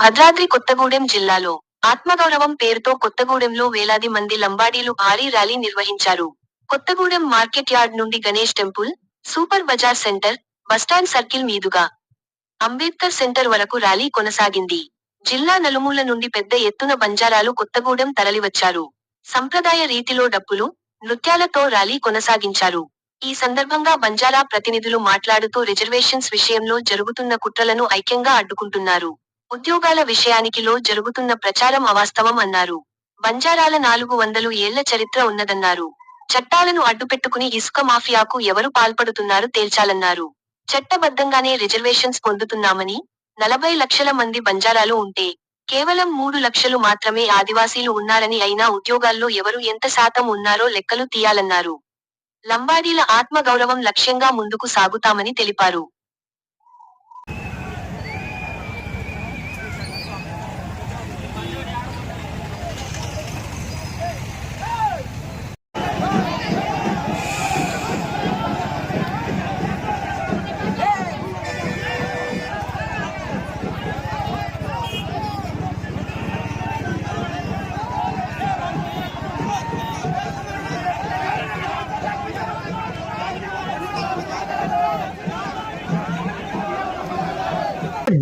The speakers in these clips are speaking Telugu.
భద్రాద్రి కొత్తగూడెం జిల్లాలో ఆత్మగౌరవం పేరుతో కొత్తగూడెంలో వేలాది మంది లంబాడీలు భారీ ర్యాలీ నిర్వహించారు. కొత్తగూడెం మార్కెట్ యార్డ్ నుండి Ganesh temple super bazaar centre bus stand circle మీదుగా అంబేద్కర్ సెంటర్ వరకు ర్యాలీ కొనసాగింది. జిల్లా నలుమూల నుండి పెద్ద ఎత్తున బంజారాలు కొత్తగూడెం తరలివచ్చారు. సంప్రదాయ రీతిలో డప్పులు నృత్యాలతో ర్యాలీ కొనసాగించారు. ఈ సందర్భంగా బంజారా ప్రతినిధులు మాట్లాడుతూ రిజర్వేషన్స్ విషయంలో జరుగుతున్న కుట్రలను ఐక్యంగా అడ్డుకుంటున్నారు. ఉద్యోగాల విషయానికిలో జరుగుతున్న ప్రచారం అవాస్తవం అన్నారు. బంజారాల నాలుగు వందలు ఏళ్ళ చరిత్ర ఉన్నదన్నారు. చట్టాలను అడ్డుపెట్టుకుని ఇసుక మాఫియాకు ఎవరు పాల్పడుతున్నారు తేల్చాలన్నారు. చట్టబద్ధంగానే రిజర్వేషన్స్ పొందుతున్నామని నలభై లక్షల మంది బంజారాలు ఉంటే కేవలం మూడు లక్షలు మాత్రమే ఆదివాసీలు ఉన్నారని అయినా ఉద్యోగాల్లో ఎవరు ఎంత శాతం ఉన్నారో లెక్కలు తీయాలన్నారు. లంబాడీల ఆత్మ గౌరవం లక్ష్యంగా ముందుకు సాగుతామని తెలిపారు.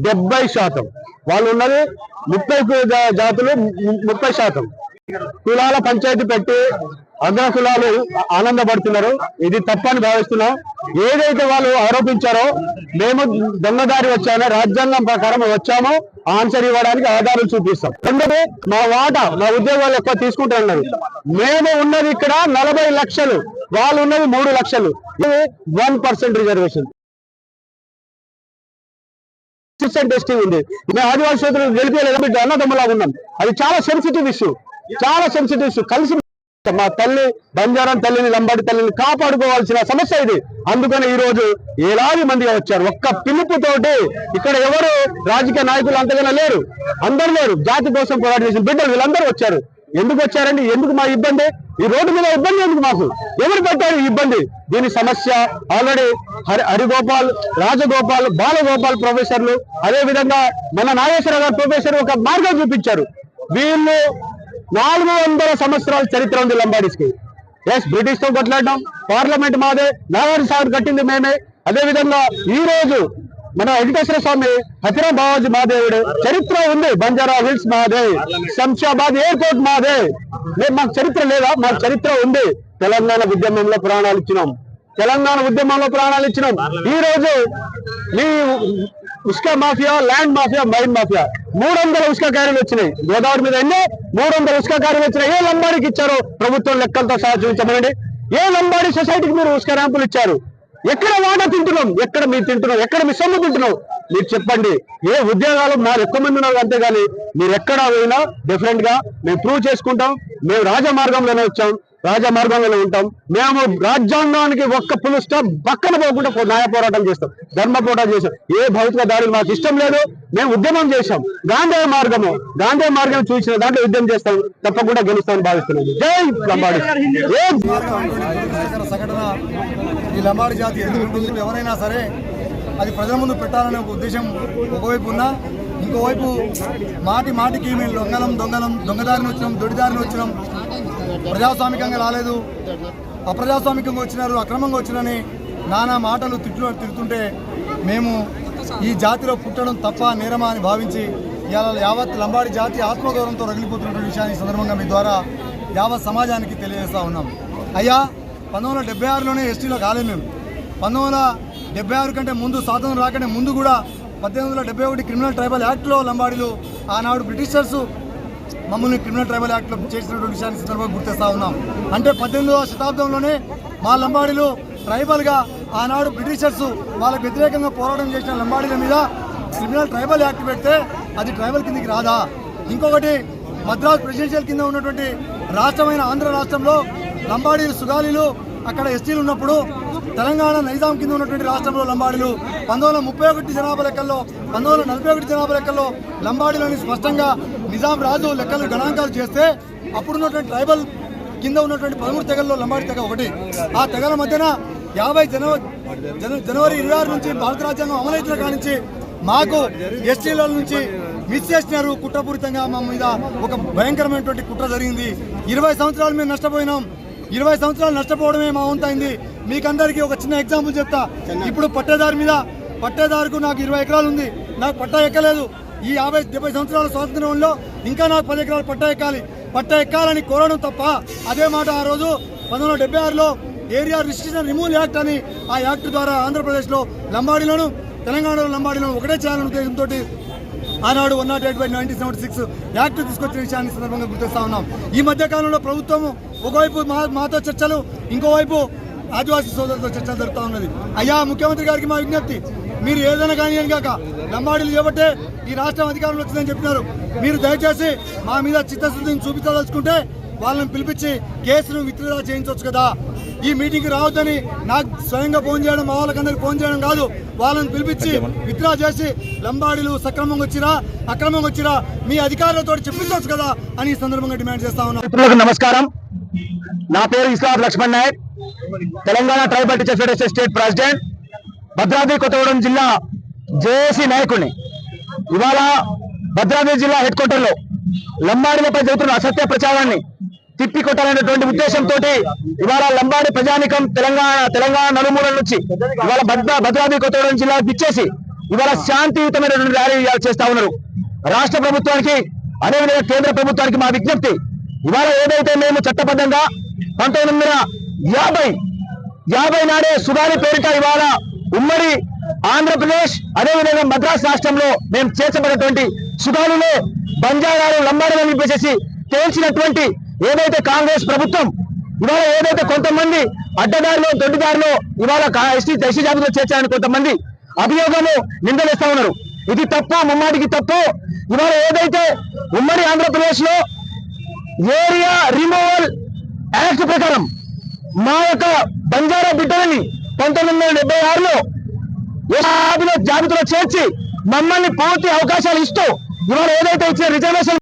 డెబ్బై శాతం. వాళ్ళు ఉన్నది ముప్పై జాతులు ముప్పై శాతం. కులాల పంచాయతీ పెట్టి అగ్ర కులాలు ఆనందపడుతున్నారు. ఇది తప్పని భావిస్తున్నాం. ఏదైతే వాళ్ళు ఆరోపించారో మేము దొంగదారి వచ్చామో రాజ్యాంగం ప్రకారం వచ్చామో ఆన్సర్ ఇవ్వడానికి ఆధారాలు చూపిస్తాం. ఎందుకంటే మా వాటా మా ఉద్యోగాలు ఎక్కువ తీసుకుంటున్నారు మేము ఉన్నది ఇక్కడ నలభై లక్షలు వాళ్ళు ఉన్నది మూడు లక్షలు. ఇది one percent reservation. Assistant ST ఉంది. మేము ఆదివాసీ సోదరులు గెలిపేయలేదు బిడ్డ ఉన్నాం. అది చాలా సెన్సిటివ్ ఇష్యూ చాలా సెన్సిటివ్ ఇష్యూ కలిసి మా తల్లి బంజారం తల్లిని లంబాడి తల్లిని కాపాడుకోవాల్సిన సమస్య ఇది. అందుకని ఈ రోజు ఏలాది మందిగా వచ్చారు. ఒక్క పిలుపుతోటి ఇక్కడ ఎవరు రాజకీయ నాయకులు అంతగానే లేరు. అందరు లేరు. జాతి కోసం పోరాటం చేసిన బిడ్డలు వీళ్ళందరూ వచ్చారు. ఎందుకు వచ్చారండి? ఎందుకు మా ఇబ్బంది? ఈ రోడ్డు మీద ఇబ్బంది ఎందుకు మాకు? ఎవరు పెట్టారు ఈ ఇబ్బంది? దీని సమస్య ఆల్రెడీ హరి హరిగోపాల్ రాజగోపాల్ బాలగోపాల్ ప్రొఫెసర్లు అదే విధంగా మన నాగేశ్వర గారు ప్రొఫెసర్ ఒక మార్గం చూపించారు. వీళ్ళు నాలుగు వందల సంవత్సరాల చరిత్ర ఉంది లంబాడీస్కి. ఎస్ బ్రిటిష్తో కొట్లాడడం పార్లమెంట్ మాదే. నారాయణ సాగర్ కట్టింది మేమే. అదే విధంగా ఈ రోజు మన వెంకటేశ్వర స్వామి హతిరా బావాజీ మహాదేవుడు చరిత్ర ఉంది. బంజారా హిల్స్ మాదే శంషాబాద్ ఎయిర్పోర్ట్ మాదే. లేదు మాకు చరిత్ర లేదా? మాకు చరిత్ర ఉంది. తెలంగాణ ఉద్యమంలో ప్రాణాలు ఇచ్చినాం. తెలంగాణ ఉద్యమంలో ప్రాణాలు ఇచ్చినాం. ఈ రోజు మీ ఉస్కా mafia land mafia mine mafia మూడు వందల ఉస్కా క్యారీలు వచ్చినాయి. గోదావరి మీద ఎన్నో? మూడు వందల ఉస్కా క్యారీలు వచ్చినాయి. ఏ లంబాడికి ఇచ్చారో? ప్రభుత్వం లెక్కలతో సహా చూపించమనండి. ఏ లంబాడి సొసైటీకి మీరు ఉస్కా ర్యాంపులు ఇచ్చారు? ఎక్కడ వాటా తింటున్నాం? ఎక్కడ మీరు తింటున్నాం? ఎక్కడ మీ సొమ్ము తింటున్నాం? మీరు చెప్పండి. ఏ ఉద్యోగాలు మాకు ఎక్కువ మంది ఉన్నారు అంతేగాని మీరు ఎక్కడ పోయినా డిఫరెంట్గా మేము ప్రూవ్ చేసుకుంటాం. మేము రాజమార్గంలోనే వచ్చాం రాజమార్గంలోనే ఉంటాం. మేము రాజ్యాంగానికి ఒక్క పులు స్టాప్ పక్కన పోకుండా న్యాయ పోరాటం చేస్తాం ధర్మ పోరాటం చేస్తాం. ఏ భౌతిక దాడులు మాకు ఇష్టం లేదు మేము ఉద్యమం చేశాం. గాంధీ మార్గము గాంధీ మార్గం చూసిన దాంట్లో ఉద్యమం చేస్తాం తప్పకుండా గెలుస్తామని భావిస్తున్నాం. జై లంబాడి. ఈ లంబాడి జాతి ఎందుకు ఎవరైనా సరే అది ప్రజల ముందు పెట్టాలనే ఒక ఉద్దేశం ఒకవైపు ఉన్నా ఇంకోవైపు మాటి మాటికి మేము దొంగలం దొంగలం దొంగదారిని వచ్చినాం దొడిదారిని వచ్చినాం. ప్రజాస్వామికంగా రాలేదు. అప్రజాస్వామికంగా వచ్చినారు అక్రమంగా వచ్చినని నానా మాటలు తిట్లు తిడుతుంటే మేము ఈ జాతిలో పుట్టడం తప్ప నేరమా అని భావించి ఇవాళ యావత్ లంబాడి జాతి ఆత్మగౌరవంతో రగిలిపోతున్నటువంటి విషయాన్ని సందర్భంగా మీ ద్వారా యావత్ సమాజానికి తెలియజేస్తా ఉన్నాం. అయ్యా పంతొమ్మిది వందల డెబ్బై ఆరులోనే ఎస్టీలో కాలేదు మేము. పంతొమ్మిది వందల డెబ్బై ఆరు కంటే ముందు స్వాతంత్రం రాకంటే ముందు కూడా పద్దెనిమిది వందల డెబ్బై ఒకటి క్రిమినల్ ట్రైబల్ యాక్ట్లో లంబాడీలు ఆనాడు బ్రిటిషర్స్ మమ్మల్ని క్రిమినల్ ట్రైబల్ యాక్ట్లో చేసినటువంటి విషయాన్ని సందర్భంగా గుర్తిస్తూ ఉన్నాం. అంటే పద్దెనిమిదవ శతాబ్దంలోనే మా లంబాడీలు ట్రైబల్గా ఆనాడు బ్రిటిషర్స్ వాళ్ళకు వ్యతిరేకంగా పోరాటం చేసిన లంబాడీల మీద క్రిమినల్ ట్రైబల్ యాక్ట్ పెడితే అది ట్రైబల్ కిందికి రాదా? ఇంకొకటి మద్రాస్ ప్రెసిడెన్షియల్ కింద ఉన్నటువంటి రాష్ట్రమైన ఆంధ్ర రాష్ట్రంలో లంబాడీలు సుగాలీలు అక్కడ ఎస్టీలు ఉన్నప్పుడు తెలంగాణ నైజాం కింద ఉన్నటువంటి రాష్ట్రంలో లంబాడీలు పంతొమ్మిది ముప్పై ఒకటి జనాభా లెక్కల్లో పంతొమ్మిది నలభై ఒకటి జనాభా లెక్కల్లో లంబాడీలని స్పష్టంగా నిజాం రాజు లెక్కలు గణాంకాలు చేస్తే అప్పుడున్నటువంటి ట్రైబల్ కింద ఉన్నటువంటి పదమూడు తెగల్లో లంబాడి తెగ ఒకటి. ఆ తెగల మధ్యన యాభై జనవరి జన- జనవరి ఇరవై ఆరు నుంచి భారత రాజ్యాంగం అమలైతున్న కాడి నుంచి మాకు ఎస్టీల నుంచి మిస్ చేసినారు కుట్రపూరితంగా మా మీద ఒక భయంకరమైనటువంటి కుట్ర జరిగింది. ఇరవై సంవత్సరాలు మేము నష్టపోయినాం. ఇరవై సంవత్సరాలు నష్టపోవడమే మా వంతైంది. మీకందరికీ ఒక చిన్న ఎగ్జాంపుల్ చెప్తా. ఇప్పుడు పట్టేదారి మీద పట్టేదారుకు నాకు ఇరవై ఎకరాలు ఉంది నాకు పట్టా ఎక్కలేదు. ఈ యాభై డెబ్బై సంవత్సరాల స్వాతంత్రంలో ఇంకా నాకు పది ఎకరాలు పట్టా ఎక్కాలి. పట్టా ఎక్కాలని కోరడం తప్ప అదే మాట ఆ రోజు పంతొమ్మిది వందల డెబ్బై ఆరులో ఏరియా రిస్ట్రిక్షన్ రిమూవల్ యాక్ట్ అని ఆ యాక్ట్ ద్వారా ఆంధ్రప్రదేశ్లో లంబాడీలను తెలంగాణలో లంబాడీలను ఒకటే చేయాలనే ఉద్దేశంతో ఆనాడు one nought eight by nineteen seventy six act తీసుకొచ్చిన విషయాన్ని సందర్భంగా గుర్తిస్తా ఉన్నాం. ఈ మధ్య కాలంలో ప్రభుత్వం ఒకవైపు మా మాతో చర్చలు ఇంకోవైపు ఆదివాసీ సోదరులతో చర్చలు జరుగుతూ ఉన్నది. అయ్యా ముఖ్యమంత్రి గారికి మా విజ్ఞప్తి. మీరు ఏదైనా కానీ కాక లంబాడీలు చేయబట్టే ఈ రాష్ట్రం అధికారంలో వచ్చిందని చెప్పినారు. మీరు దయచేసి మా మీద చిత్తశుద్ధిని చూపించదలుచుకుంటే వాళ్ళని పిలిపించి కేసును విత్డ్రా చేయించవచ్చు కదా. ఈ మీటింగ్కి రావద్దని నాకు స్వయంగా ఫోన్ చేయడం మా వాళ్ళకందరికి ఫోన్ చేయడం కాదు. వాళ్ళని పిలిపించి విత్డ్రా చేసి లంబాడీలు సక్రమంగా వచ్చిరా అక్రమంగా వచ్చిరా మీ అధికారులతో చెప్పించవచ్చు కదా అని ఈ సందర్భంగా డిమాండ్ చేస్తా ఉన్నాం. నమస్కారం. నా పేరు Islam Lakshman Nayak. Telangana tribal teachers federation state president Bhadradri Kothagudem జిల్లా జేఏసీ నాయకుడిని. ఇవాళ భద్రాద్రి జిల్లా హెడ్ క్వార్టర్లో లంబాడీలపై జరుగుతున్న అసత్య ప్రచారాన్ని తిప్పి కొట్టాలనేటువంటి ఉద్దేశంతో ఇవాళ లంబాడి ప్రజానికం తెలంగాణ తెలంగాణ నలుమూల నుంచి ఇవాళ భద్ర భద్రాద్రి కొత్తగూడెం జిల్లా ఇచ్చేసి ఇవాళ శాంతియుతమైనటువంటి ర్యాలీ చేస్తా ఉన్నారు. రాష్ట్ర ప్రభుత్వానికి అదేవిధంగా కేంద్ర ప్రభుత్వానికి మా విజ్ఞప్తి. ఇవాళ ఏదైతే మేము చట్టబద్ధంగా పంతొమ్మిది వందల యాభై యాభై నాడే సుగాలి పేరిట ఇవాళ ఉమ్మడి ఆంధ్రప్రదేశ్ అదేవిధంగా మద్రాస్ రాష్ట్రంలో మేము చేర్చబడినటువంటి సుగాలిలో బంజారాలు లంబాడీలను నిలిపేసేసి తేల్చినటువంటి ఏదైతే కాంగ్రెస్ ప్రభుత్వం ఇవాళ ఏదైతే కొంతమంది అడ్డదారిలో దొడ్డిదారిలో ఇవాళ ఎస్టీ ఎస్టీ జాబితాలో చేర్చారని కొంతమంది అభియోగము నిందలేస్తా ఉన్నారు. ఇది తప్పు ముమ్మాటికి తప్పు ఇవాళ ఏదైతే ఉమ్మడి ఆంధ్రప్రదేశ్లో ఏరియా రిమూవల్ యాక్ట్ ప్రకారం మా యొక్క బంజారా బిడ్డలని పంతొమ్మిది వందల డెబ్బై ఆరులో జాబితాలో చేర్చి మమ్మల్ని పూర్తి అవకాశాలు ఇస్తూ ఇవాళ ఏదైతే ఇచ్చిన రిజర్వేషన్